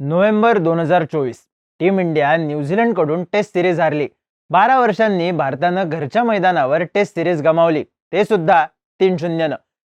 November दोन हजार चोवीस टीम इंडिया न्यूझीलंडकडून टेस्ट सिरीज हारली. बारा वर्षांनी भारतानं घरच्या मैदानावर टेस्ट सिरीज गमावली. ते सुद्धा तीन शून्यनं.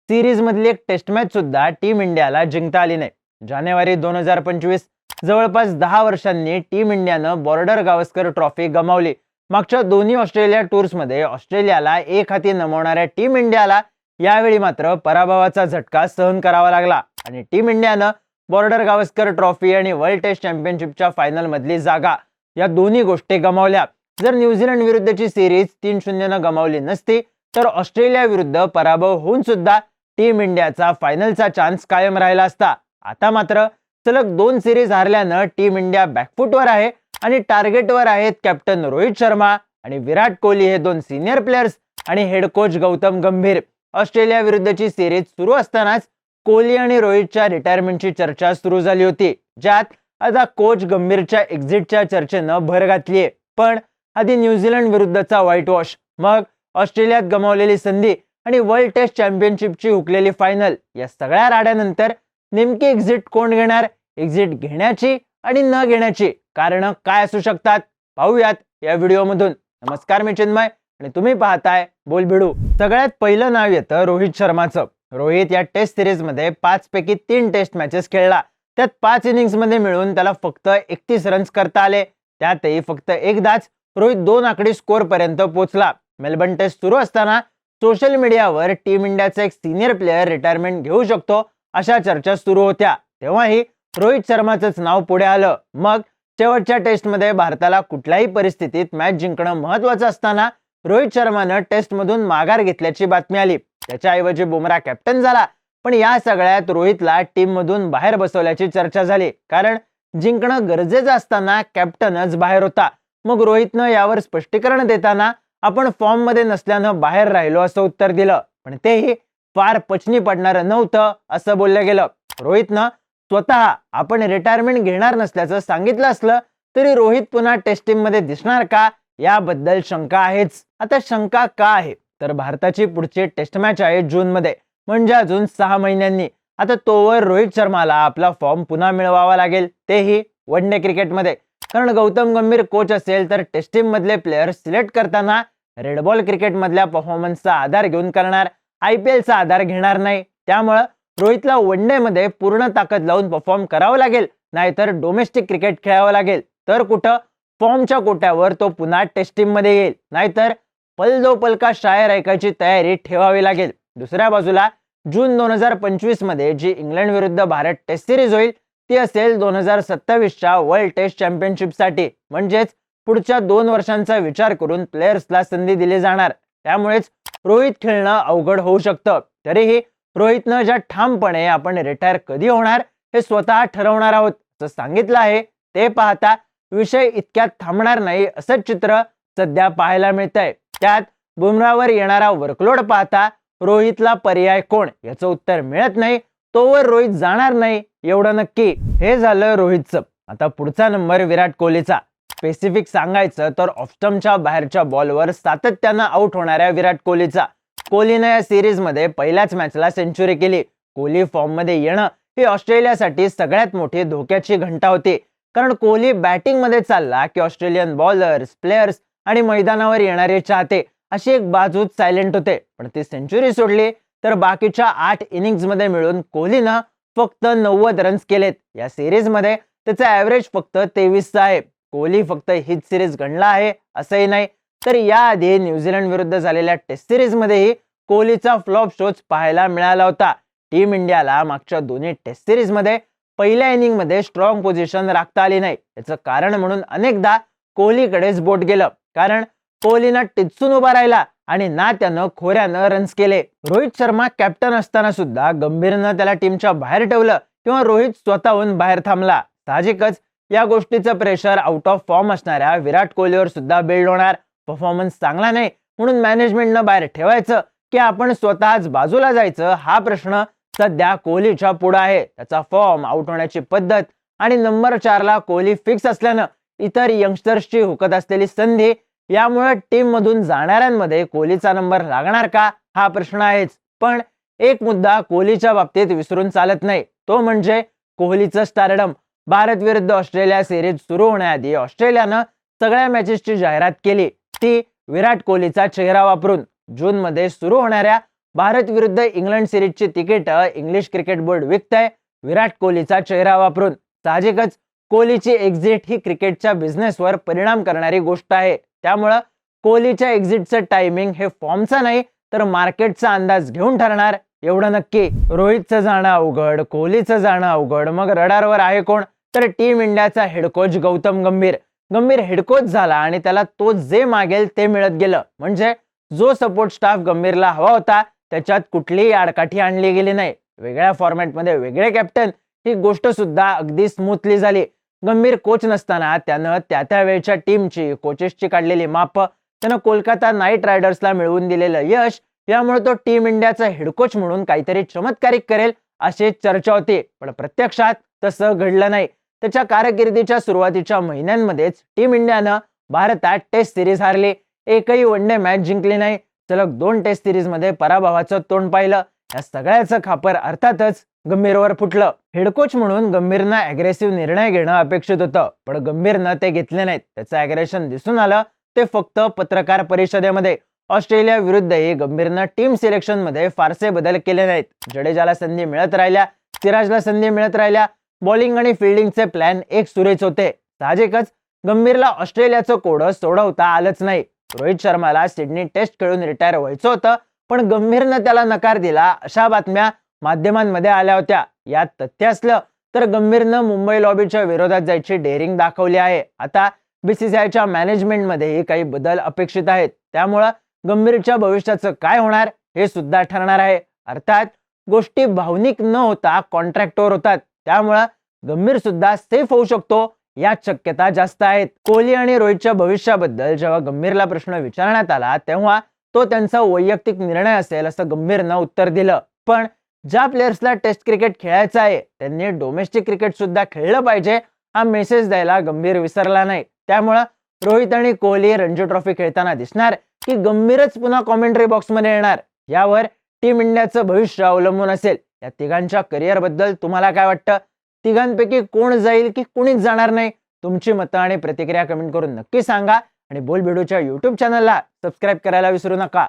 सिरीजमधली एक टेस्ट मॅच सुद्धा टीम इंडियाला जिंकता आली नाही. जानेवारी दोन हजार पंचवीस जवळपास दहा वर्षांनी टीम इंडियानं बॉर्डर गावस्कर ट्रॉफी गमावली. मागच्या दोन्ही ऑस्ट्रेलिया टूर्समध्ये ऑस्ट्रेलियाला एक हाती नमवणाऱ्या टीम इंडियाला यावेळी मात्र पराभवाचा झटका सहन करावा लागला आणि टीम इंडियानं बॉर्डर गावस्कर ट्रॉफी आणि वर्ल्ड टेस्ट चॅम्पियनशिपच्या फायनल मधली जागा या दोन्ही गोष्टी गमावल्या. जर न्यूझीलंड विरुद्धची सिरीज तीन शून्यनं गमावली नसती तर ऑस्ट्रेलिया विरुद्ध पराभव होऊन सुद्धा टीम इंडियाचा फायनलचा चान्स कायम राहिला असता. आता मात्र सलग दोन सिरीज हारल्यानं टीम इंडिया बॅकफुटवर आहे आणि टार्गेटवर आहेत कॅप्टन रोहित शर्मा आणि विराट कोहली हे दोन सिनियर प्लेयर्स आणि head coach Gautam Gambhir. Australia विरुद्धची सिरीज सुरू असतानाच कोहली आणि रोहितच्या रिटायरमेंटची चर्चा सुरू झाली होती ज्यात आता कोच गंभीरच्या एक्झिटच्या चर्चेनं भर घातलीये पण आधी न्यूझीलंड विरुद्धचा व्हाईट वॉश मग ऑस्ट्रेलियात गमावलेली संधी आणि वर्ल्ड टेस्ट चॅम्पियनशिपची हुकलेली फायनल या सगळ्या राड्यानंतर नेमकी एक्झिट कोण घेणार? एक्झिट घेण्याची आणि न घेण्याची कारण काय असू शकतात? पाहूयात या व्हिडिओमधून. नमस्कार मी चिन्मय आणि तुम्ही पाहताय बोलबिडू. सगळ्यात पहिलं नाव येतं रोहित शर्माचं. रोहित या टेस्ट सिरीजमध्ये पाचपैकी तीन टेस्ट मॅचेस खेळला. त्यात पाच इनिंग्समध्ये मिळून त्याला फक्त एकतीस रन्स करता आले. त्यातही फक्त एकदाच रोहित दोन आकडी स्कोर पर्यंत पोहोचला. मेलबर्न टेस्ट सुरू असताना सोशल मीडियावर टीम इंडियाचा एक सिनियर प्लेअर रिटायरमेंट घेऊ शकतो अशा चर्चा सुरू होत्या. तेव्हाही रोहित शर्माचंच नाव पुढे आलं. मग शेवटच्या टेस्टमध्ये भारताला कुठल्याही परिस्थितीत मॅच जिंकणं महत्वाचं असताना रोहित शर्मानं टेस्टमधून माघार घेतल्याची बातमी आली. त्याच्याऐवजी बुमरा कॅप्टन झाला. पण या सगळ्यात रोहितला टीम मधून बाहेर बसवल्याची चर्चा झाली. कारण जिंकणं गरजेचं असताना कॅप्टनच बाहेर होता. मग रोहितनं यावर स्पष्टीकरण देताना आपण फॉर्ममध्ये नसल्यानं बाहेर राहिलो असं उत्तर दिलं. पण तेही फार पचनी पडणारं नव्हतं असं बोललं गेलं. रोहितनं स्वतः आपण रिटायरमेंट घेणार नसल्याचं सांगितलं असलं तरी रोहित पुन्हा टेस्ट टीममध्ये दिसणार का? याबद्दल शंका आहेच. आता शंका का आहे? तर भारताची पुढची टेस्ट मॅच आहे जून मध्ये म्हणजे अजून सहा महिन्यांनी. आता तोवर रोहित शर्माला आपला फॉर्म पुन्हा मिळवावा लागेल. तेही वन डे क्रिकेटमध्ये. कारण गौतम गंभीर कोच असेल तर टेस्ट टीम मधले प्लेयर सिलेक्ट करताना रेड बॉल क्रिकेटमधल्या परफॉर्मन्सचा आधार घेऊन करणार. आय पी एलचा आधार घेणार नाही. त्यामुळं रोहितला वन डे मध्ये पूर्ण ताकद लावून परफॉर्म करावं लागेल. नाहीतर डोमेस्टिक क्रिकेट खेळावं लागेल. तर कुठं? फॉर्मच्या कोट्यावर तो पुन्हा टेस्ट टीममध्ये येईल. नाहीतर पल दो पल का शायर ऐकायची तयारी ठेवावी लागेल. दुसऱ्या बाजूला जून दोन हजार पंचवीसमध्ये जी इंग्लंड विरुद्ध भारत टेस्ट सिरीज होईल ती असेल दोन हजार सत्तावीसच्या वर्ल्ड टेस्ट चॅम्पियनशिपसाठी. म्हणजेच पुढच्या दोन वर्षांचा विचार करून प्लेयर्सला संधी दिली जाणार. त्यामुळेच रोहित खेळणं अवघड होऊ शकतं. तरीही रोहितनं ज्या ठामपणे आपण रिटायर कधी होणार हे स्वतः ठरवणार आहोत. असं सांगितलं आहे ते पाहता विषय इतक्यात थांबणार नाही असं चित्र सध्या पाहायला मिळतंय. त्यात बुमरावर येणारा वर्कलोड पाहता रोहितला पर्याय कोण? याचं उत्तर मिळत नाही. तोवर रोहित जाणार नाही. एवढं नक्की हे झालं रोहितचं. आता पुढचा नंबर विराट कोहलीचा. स्पेसिफिक सांगायचं तर ऑफस्टमच्या बाहेरच्या बॉलवर सातत्यानं आउट होणाऱ्या विराट कोहलीचा. कोहलीनं या सिरीजमध्ये पहिल्याच मॅचला सेंचुरी केली. कोहली फॉर्ममध्ये येणं ही ऑस्ट्रेलियासाठी सगळ्यात मोठी धोक्याची घंटा होती. कारण कोहली बॅटिंगमध्ये चालला की ऑस्ट्रेलियन बॉलर्स प्लेयर्स आणि मैदानावर येणारे चाहते अशी एक बाजूच सायलेंट होते. पण ती सेंचुरी सोडली तर बाकीच्या आठ इनिंग्जमध्ये मिळून कोहलीनं फक्त नव्वद रन्स केलेत. या सिरीजमध्ये त्याचा ऍव्हरेज फक्त तेवीसचा आहे. कोहली फक्त हीच सिरीज गणला आहे असंही नाही. तर याआधी न्यूझीलंड विरुद्ध झालेल्या टेस्ट सिरीजमध्येही कोहलीचा फ्लॉप शोच पाहायला मिळाला होता. टीम इंडियाला मागच्या दोन्ही टेस्ट सिरीजमध्ये पहिल्या इनिंगमध्ये स्ट्रॉंग पोझिशन राखता आली नाही. याचं कारण म्हणून अनेकदा कोहलीकडेच बोट गेलं. कारण कोहलीनं टिचून उभा राहिला आणि ना त्यानं खोऱ्यानं रन्स केले. रोहित शर्मा कॅप्टन असताना सुद्धा गंभीरनं त्याला टीमच्या बाहेर ठेवलं किंवा रोहित स्वतःहून बाहेर थांबला. साहजिकच या गोष्टीचं प्रेशर आउट ऑफ फॉर्म असणाऱ्या विराट कोहलीवर सुद्धा बिल्ड होणार. परफॉर्मन्स चांगला नाही म्हणून मॅनेजमेंटनं बाहेर ठेवायचं की आपण स्वतःच बाजूला जायचं हा प्रश्न सध्या कोहलीच्या पुढे आहे. त्याचा फॉर्म आउट होण्याची पद्धत आणि नंबर चारला कोहली फिक्स असल्यानं इतर यंगस्टर्सची हुकत असलेली संधी यामुळे टीम मधून जाणाऱ्यांमध्ये कोहलीचा नंबर लागणार का? हा प्रश्न आहेच. पण एक मुद्दा कोहलीच्या बाबतीत विसरून चालत नाही. तो म्हणजे कोहलीचं स्टारडम भारत विरुद्ध ऑस्ट्रेलिया सिरीज सुरू होण्याआधी ऑस्ट्रेलियानं सगळ्या मॅचेसची जाहिरात केली. ती विराट कोहलीचा चेहरा वापरून. जून मध्ये सुरू होणाऱ्या भारत विरुद्ध इंग्लंड सिरीजची तिकीट इंग्लिश क्रिकेट बोर्ड विकतंय. विराट कोहलीचा चेहरा वापरून. साहजिकच कोहलीची एक्झिट ही क्रिकेटच्या बिझनेसवर परिणाम करणारी गोष्ट आहे. त्यामुळं कोहलीच्या एक्झिटचं टायमिंग हे फॉर्मचा नाही तर मार्केटचा अंदाज घेऊन ठरणार. एवढं नक्की. रोहितचं जाणं अवघड कोहलीचं जाणं अवघड. मग रडारवर आहे कोण? तर टीम इंडियाचा हेड कोच गौतम गंभीर. गंभीर हेड कोच झाला आणि त्याला तो जे मागेल ते मिळत गेलं. म्हणजे जो सपोर्ट स्टाफ गंभीरला हवा होता त्याच्यात कुठलीही आडकाठी आणली गेली नाही. वेगळ्या फॉर्मॅटमध्ये वेगळे कॅप्टन ही गोष्ट सुद्धा अगदी स्मूथली झाली. गंभीर कोच नसताना त्यानं त्या त्या वेळच्या टीमची कोचेसची काढलेली माप त्यानं कोलकाता नाईट रायडर्सला मिळवून दिलेलं यश यामुळे तो टीम इंडियाचा हेड कोच म्हणून काहीतरी चमत्कारिक करेल अशी चर्चा होती. पण प्रत्यक्षात तसं घडलं नाही. त्याच्या कारकिर्दीच्या सुरुवातीच्या महिन्यांमध्येच टीम इंडियानं भारतात टेस्ट सिरीज हारली. एकही वन डे मॅच जिंकली नाही. सलग दोन टेस्ट सिरीजमध्ये पराभवाचं तोंड पाहिलं. या सगळ्याचं खापर अर्थातच गंभीरवर फुटलं. हेड कोच म्हणून गंभीरनं अग्रेसिव्ह निर्णय घेणं अपेक्षित होतं. पण गंभीरनं ते घेतले नाहीत. त्याचं अग्रेशन दिसून आलं. ते फक्त पत्रकार परिषदेमध्ये. ऑस्ट्रेलिया विरुद्धही गंभीरनं टीम सिलेक्शनमध्ये फारसे बदल केले नाहीत. जडेजाला संधी मिळत राहिल्या. सिराजला संधी मिळत राहिल्या. बॉलिंग आणि फिल्डिंगचे प्लॅन एक सुरेच होते. साहजिकच गंभीरला ऑस्ट्रेलियाचं कोडं सोडवता आलंच नाही. रोहित शर्माला सिडनी टेस्ट खेळून रिटायर व्हायचं होतं. पण गंभीरनं त्याला नकार दिला. अशा बातम्या माध्यमांमध्ये आल्या होत्या. यात तथ्य असलं तर गंभीरनं मुंबई लॉबीच्या विरोधात जायची डेअरिंग दाखवली आहे. आता बीसीसीआयच्या मॅनेजमेंटमध्येही काही बदल अपेक्षित आहेत. त्यामुळं गंभीरच्या भविष्याचं काय होणार हे सुद्धा ठरणार आहे. अर्थात गोष्टी भावनिक न होता कॉन्ट्रॅक्टवर होतात. त्यामुळं गंभीर सुद्धा सेफ होऊ शकतो या शक्यता जास्त आहेत. कोहली आणि रोहितच्या भविष्याबद्दल जेव्हा गंभीरला प्रश्न विचारण्यात आला तेव्हा तो त्यांचा वैयक्तिक निर्णय असेल असं गंभीरनं उत्तर दिलं. पण ज्या प्लेयर्सला टेस्ट क्रिकेट खेळायचं आहे त्यांनी डोमेस्टिक क्रिकेट सुद्धा खेळलं पाहिजे. हा मेसेज द्यायला गंभीर विसरला नाही. त्यामुळं रोहित आणि कोहली रणजी ट्रॉफी खेळताना दिसणार की गंभीरच पुन्हा कॉमेंट्री बॉक्समध्ये येणार. यावर टीम इंडियाचं भविष्य अवलंबून असेल. या तिघांच्या करिअरबद्दल तुम्हाला काय वाटतं? तिघांपैकी कोण जाईल की कोणीच जाणार नाही? तुमची मतं आणि प्रतिक्रिया कमेंट करून नक्की सांगा. आणि बोल बिडूच्या युट्यूब चॅनलला सबस्क्राईब करायला विसरू नका.